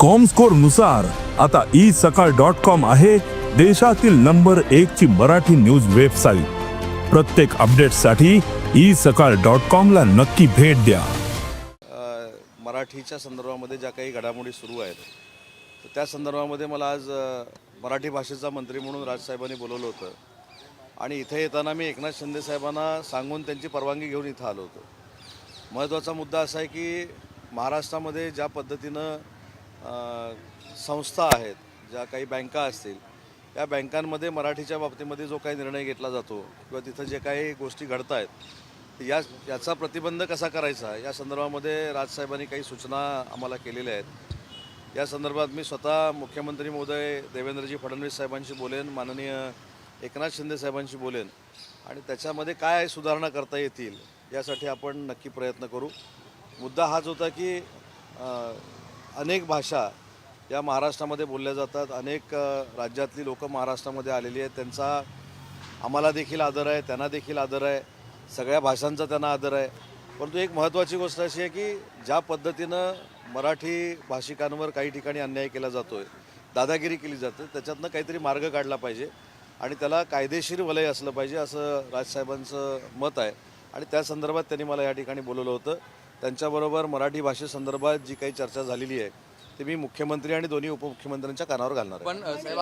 कॉमस्कोरनुसार आता ई सकाळ dot com आहे देशातील नंबर एक ची मराठी न्यूज वेबसाईट प्रत्येक अपडेटसाठी ई सकाळ डॉट कॉमला नक्की भेट द्या. मराठीच्या संदर्भामध्ये ज्या काही घडामोडी सुरू आहेत तर त्या संदर्भामध्ये मला आज मराठी भाषेचा मंत्री म्हणून राजसाहेबांनी बोलवलं होतं. आणि इथे येताना मी एकनाथ शिंदे साहेबांना सांगून त्यांची परवानगी घेऊन इथं आलो होतो. महत्त्वाचा मुद्दा असा आहे की महाराष्ट्रामध्ये ज्या पद्धतीनं संस्था आहेत ज्या काही बँका असतील या बँकांमध्ये मराठीच्या बाबतीमध्ये जो काही निर्णय घेतला जातो किंवा तिथं जे काही गोष्टी घडत आहेत या याचा प्रतिबंध कसा करायचा? या संदर्भामध्ये राजसाहेबांनी काही सूचना आम्हाला केलेल्या आहेत. या संदर्भात मी स्वतः मुख्यमंत्री महोदय देवेंद्रजी फडणवीस साहेबांशी बोलेन माननीय एकनाथ शिंदे साहेबांशी बोलेन आणि त्याच्यामध्ये काय सुधारणा करता येतील यासाठी आपण नक्की प्रयत्न करू. मुद्दा हाच होता की अनेक भाषा या महाराष्ट्रामध्ये बोलल्या जातात. अनेक राज्यातली लोक महाराष्ट्रामध्ये आलेली आहेत. त्यांचा आम्हाला देखील आदर आहे त्यांना देखील आदर आहे. सगळ्या भाषांचा त्यांना आदर आहे. परंतु एक महत्त्वाची गोष्ट अशी आहे की ज्या पद्धतीनं मराठी भाषिकांवर काही ठिकाणी अन्याय केला जातो आहे दादागिरी केली जाते त्याच्यातनं काहीतरी मार्ग काढला पाहिजे आणि त्याला कायदेशीर वलय असलं पाहिजे असं राजसाहेबांचं मत आहे. आणि त्या संदर्भात त्यांनी मला या ठिकाणी बोलवलं होतं. त्यांच्याबरोबर मराठी भाषेसंदर्भात जी काही चर्चा झालेली आहे ती मी मुख्यमंत्री आणि दोन्ही उपमुख्यमंत्र्यांच्या कानावर घालणार आहे. पण अ, साहेब